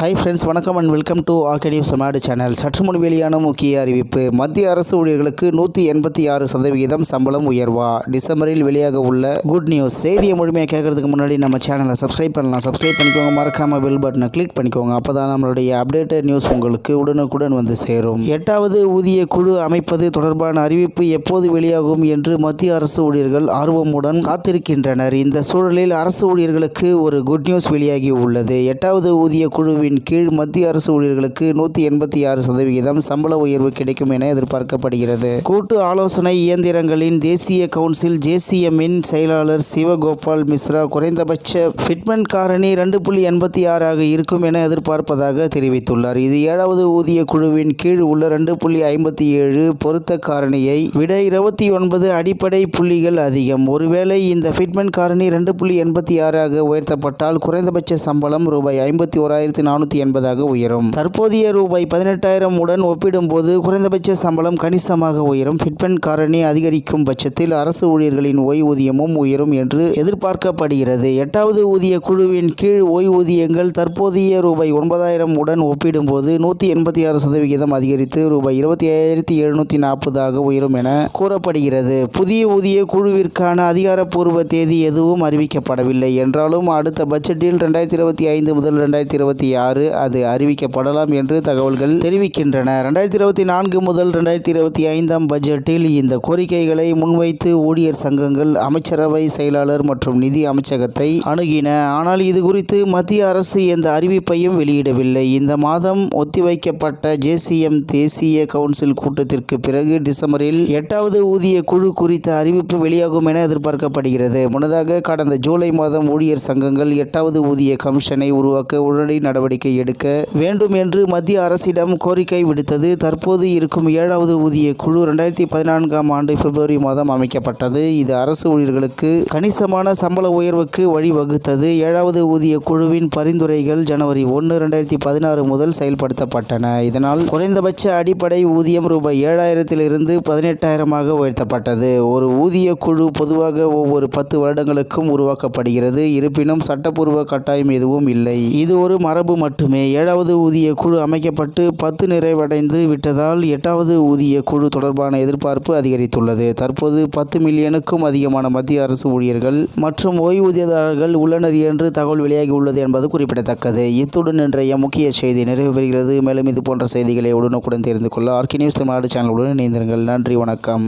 Hi friends வணக்கம் and welcome to RK news Tamil Nadu channel சற்று முன் வெளியான முக்கிய அறிவிப்பு. மத்திய அரசு ஊழியர்களுக்கு நூற்றி எண்பத்தி ஆறு சதவிகிதம் சம்பளம் உயர்வா? டிசம்பரில் வெளியாக உள்ள குட் நியூஸ் செய்தியை முழுமையாக கேட்கறதுக்கு முன்னாடி நம்ம சேனலை சப்ஸ்கிரைப் பண்ணலாம். சப்ஸ்கிரைப் பண்ணிக்கோங்க. மறக்காம பெல் பட்டனை கிளிக் பண்ணிக்கோங்க. அப்போ தான் நம்மளுடைய அப்டேட்டட் நியூஸ் உங்களுக்கு உடனுக்குடன் வந்து சேரும். எட்டாவது ஊதிய குழு அமைப்பது தொடர்பான அறிவிப்பு எப்போது வெளியாகும் என்று மத்திய அரசு ஊழியர்கள் ஆர்வமுடன் காத்திருக்கின்றனர். இந்த சூழலில் அரசு ஊழியர்களுக்கு ஒரு குட் நியூஸ் வெளியாகி உள்ளது. எட்டாவது ஊதிய குழுவின் கீழ் மத்திய அரசு ஊழியர்களுக்கு நூற்றி எண்பத்தி ஆறு சதவிகிதம் சம்பள உயர்வு கிடைக்கும் என எதிர்பார்க்கப்படுகிறது. கூட்டு ஆலோசனை இயந்திரங்களின் தேசிய கவுன்சில் ஜேசிஎம்மின் செயலாளர் சிவகோபால் மிஸ்ரா குறைந்தபட்ச ஃபிட்மெண்ட் காரணி ரெண்டு புள்ளி எண்பத்தி ஆறாக இருக்கும் என எதிர்பார்ப்பதாக தெரிவித்துள்ளார். இது ஏழாவது ஊதிய குழுவின் கீழ் உள்ள ரெண்டு புள்ளி ஐம்பத்தி ஏழு பொருத்த காரணியை விட இருபத்தி ஒன்பது அடிப்படை புள்ளிகள் அதிகம். ஒருவேளை இந்த ஃபிட்மெண்ட் காரணி ரெண்டு புள்ளி எண்பத்தி ஆறாக உயர்த்தப்பட்டால் குறைந்தபட்ச சம்பளம் ரூபாய் ஐம்பத்தி ஓராயிரத்தி நானூற்றி எண்பதாக உயரும். தற்போதைய ரூபாய் பதினெட்டாயிரம் உடன் ஒப்பிடும்போது குறைந்தபட்ச சம்பளம் கணிசமாக உயரும். ஃபிட்பென் காரணி அதிகரிக்கும் பட்சத்தில் அரசு ஊழியர்களின் ஓய்வூதியமும் உயரும் என்று எதிர்பார்க்கப்படுகிறது. எட்டாவது ஊதிய குழுவின் கீழ் ஓய்வூதியங்கள் தற்போதைய ரூபாய் ஒன்பதாயிரம் உடன் ஒப்பிடும்போது நூற்றி எண்பத்தி ஆறு சதவிகிதம் அதிகரித்து ரூபாய் இருபத்தி ஐயாயிரத்தி எழுநூற்றி நாற்பதாக உயரும் என கூறப்படுகிறது. புதிய ஊதிய குழுவிற்கான அதிகாரப்பூர்வ தேதி எதுவும் அறிவிக்கப்படவில்லை. என்றாலும் அடுத்த பட்ஜெட்டில் ரெண்டாயிரத்தி இருபத்தி ஐந்து முதல் ரெண்டாயிரத்தி இருபத்தி ஆறு அது அறிவிக்கப்படலாம் என்று தகவல்கள் தெரிவிக்கின்றன. ரெண்டாயிரத்தி இருபத்தி நான்கு முதல் ரெண்டாயிரத்தி இருபத்தி ஐந்தாம் பட்ஜெட்டில் இந்த கோரிக்கைகளை முன்வைத்து ஊழியர் சங்கங்கள் அமைச்சரவை செயலாளர் மற்றும் நிதி அமைச்சகத்தை அணுகின. ஆனால் இது குறித்து மத்திய அரசு எந்த அறிவிப்பையும் வெளியிடவில்லை. இந்த மாதம் ஒத்திவைக்கப்பட்ட ஜேசிஎம் தேசிய கவுன்சில் கூட்டத்திற்கு பிறகு டிசம்பரில் எட்டாவது ஊதிய குழு குறித்த அறிவிப்பு வெளியாகும் என எதிர்பார்க்கப்படுகிறது. முன்னதாக கடந்த ஜூலை மாதம் ஊழியர் சங்கங்கள் எட்டாவது ஊதிய கமிஷனை உருவாக்க உடனடி நடவடிக்கை எடுக்க வேண்டும் என்று மத்திய அரசிடம் கோரிக்கை விடுத்தது. தற்போது இருக்கும் ஏழாவது ஊதிய குழு ரெண்டாயிரத்தி பதினான்காம் ஆண்டு பிப்ரவரி மாதம் அமைக்கப்பட்டது. இது அரசு ஊழியர்களுக்கு கணிசமான சம்பள உயர்வுக்கு வழிவகுத்தது. ஏழாவது ஊதிய குழுவின் பரிந்துரைகள் ஜனவரி ஒன்று ரெண்டாயிரத்தி பதினாறு முதல் செயல்படுத்தப்பட்டன. இதனால் குறைந்தபட்ச அடிப்படை ஊதியம் ரூபாய் ஏழாயிரத்திலிருந்து பதினெட்டாயிரமாக உயர்த்தப்பட்டது. ஒரு ஊதிய குழு பொதுவாக ஒவ்வொரு பத்து வருடங்களுக்கும் உருவாக்கப்படுகிறது. இருப்பினும் சட்டப்பூர்வ கட்டாயம் எதுவும் இல்லை. இது ஒரு மரபு மட்டுமே. ஏழாவது ஊதிய குழு அமைக்கப்பட்டு பத்து நிறைவடைந்து விட்டதால் எட்டாவது ஊதிய குழு தொடர்பான எதிர்பார்ப்பு அதிகரித்துள்ளது. தற்போது பத்து மில்லியனுக்கும் அதிகமான மத்திய அரசு ஊழியர்கள் மற்றும் ஓய்வூதியதாரர்கள் உள்ளனர் என்று தகவல் வெளியாகி உள்ளது என்பது குறிப்பிடத்தக்கது. இத்துடன் இன்றைய முக்கிய செய்தி நிறைவு பெறுகிறது. மேலும் இது போன்ற செய்திகளை உடனுக்குடன் தெரிந்து கொள்ள ஆர்கி நியூஸ் தமிழ்நாடு சேனலுடன் இணைந்திருங்கள். நன்றி வணக்கம்.